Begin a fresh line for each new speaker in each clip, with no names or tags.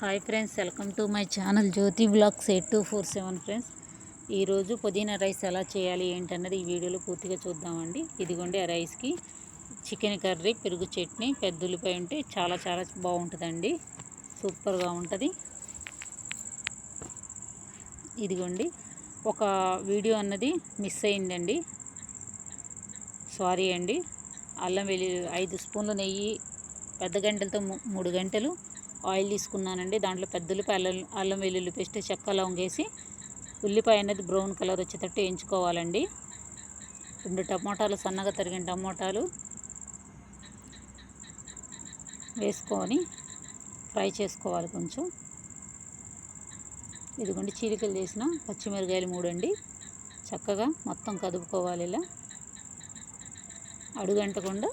Hi friends welcome to my channel Jyothi blogs eight two four seven friends. ఈరోజు పుదీనా rice ఎలా చేయాలి ఏంటన్నది ఈ వీడియోలో పూర్తిగా చూద్దామండి. ఇదిగోండి ఆ రైస్కి చికెన్ కర్రీ పెరుగు చట్నీ పెద్ద ఉల్లిపాయ ఉంటే చాలా చాలా బాగుంటుందండి. సూపర్గా ఉంటుంది. ఇదిగోండి ఒక వీడియో అన్నది మిస్ అయిందండి. సారీ అండి. అల్లం వెల్లి ఐదు స్పూన్లు నెయ్యి పెద్ద గంటలతో మూడు గంటలు ఆయిల్ తీసుకున్నానండి. దాంట్లో పెద్ద ఉల్లిపాయ అల్లం అల్లం వెల్లుల్లి పేస్ట్ చెక్క లవంగేసి ఉల్లిపాయ అనేది బ్రౌన్ కలర్ వచ్చేటట్టు వేయించుకోవాలండి. రెండు టమోటాలు సన్నగా తరిగిన టమోటాలు వేసుకొని ఫ్రై చేసుకోవాలి కొంచెం. ఇదిగోండి చీలికలు చేసిన పచ్చిమిరకాయలు మూడండి. చక్కగా మొత్తం కదుపుకోవాలి ఇలా. అడుగంటకుండా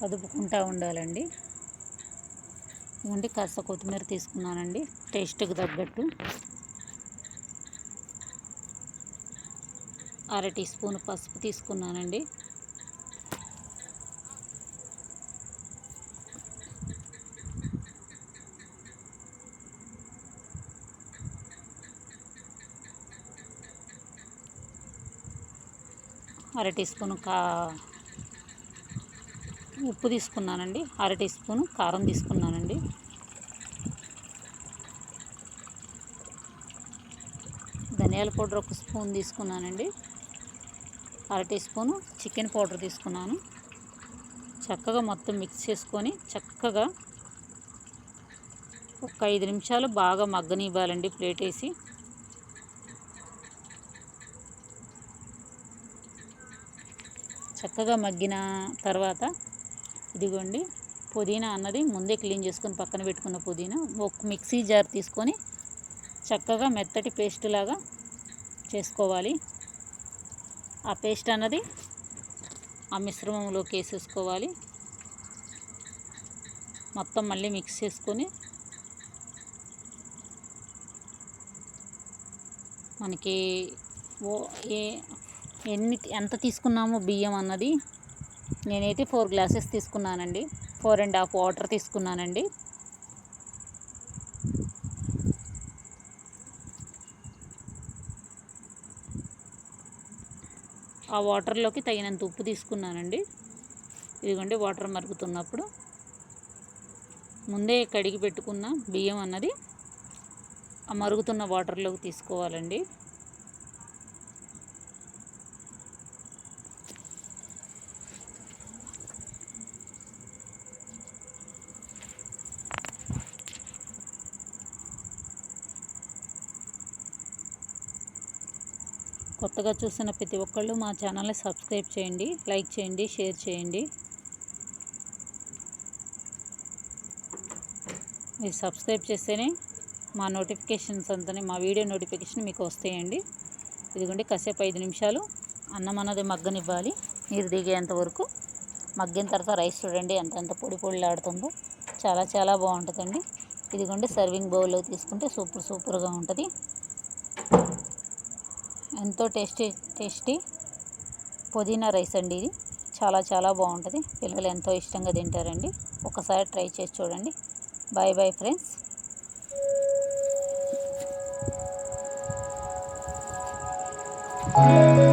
కదుపుకుంటూ ఉండాలండి. ఇవ్వండి కాస్త కొత్తిమీర తీసుకున్నానండి టేస్ట్కి తగ్గట్టు. అర టీ స్పూన్ పసుపు తీసుకున్నానండి. అర టీ స్పూన్ కా ఉప్పు తీసుకున్నానండి అర టీ స్పూన్ కారం తీసుకున్నానండి. ధనియాల పౌడర్ ఒక స్పూన్ తీసుకున్నానండి. అర టీ స్పూను చికెన్ పౌడర్ తీసుకున్నాను. చక్కగా మొత్తం మిక్స్ చేసుకొని చక్కగా ఒక ఐదు నిమిషాలు బాగా మగ్గనివ్వాలండి ప్లేట్ వేసి. చక్కగా మగ్గిన తర్వాత ఇదిగోండి పుదీనా అన్నది ముందే క్లీన్ చేసుకొని పక్కన పెట్టుకున్న పుదీనా ఒక మిక్సీ జార్ తీసుకొని చక్కగా మెత్తటి పేస్ట్ లాగా చేసుకోవాలి. ఆ పేస్ట్ అన్నది ఆ మిశ్రమంలోకి వేసేసుకోవాలి. మొత్తం మళ్ళీ మిక్స్ చేసుకొని మనకి ఓ ఏ ఎన్ని ఎంత తీసుకున్నామో బియ్యం అన్నది నేనైతే ఫోర్ గ్లాసెస్ తీసుకున్నానండి. ఫోర్ అండ్ హాఫ్ వాటర్ తీసుకున్నానండి. ఆ వాటర్లోకి తగినంత ఉప్పు తీసుకున్నానండి. ఇదిగోండి వాటర్ మరుగుతున్నప్పుడు. ముందే కడిగి పెట్టుకున్న బియ్యం అన్నది ఆ మరుగుతున్న వాటర్లోకి తీసుకోవాలండి. కొత్తగా చూసిన ప్రతి ఒక్కళ్ళు మా ఛానల్ని సబ్స్క్రైబ్ చేయండి లైక్ చేయండి షేర్ చేయండి. మీరు సబ్స్క్రైబ్ చేస్తేనే మా నోటిఫికేషన్స్ అంతనే మా వీడియో నోటిఫికేషన్ మీకు వస్తాయండి. ఇదిగోండి కాసేపు ఐదు నిమిషాలు అన్నం అన్నది మగ్గనివ్వాలి. నీరు దిగేంత వరకు మగ్గిన తర్వాత రైస్ చూడండి ఎంతెంత పొడి పొడిలాడుతుందో. చాలా చాలా బాగుంటుందండి. ఇదిగోండి సర్వింగ్ బౌల్లో తీసుకుంటే సూపర్ సూపర్గా ఉంటుంది. ఎంతో టేస్టీ టేస్టీ పుదీనా రైస్ అండి ఇది. చాలా చాలా బాగుంటుంది. పిల్లలు ఎంతో ఇష్టంగా తింటారండి. ఒకసారి ట్రై చేసి చూడండి. Bye bye friends.
Thank you.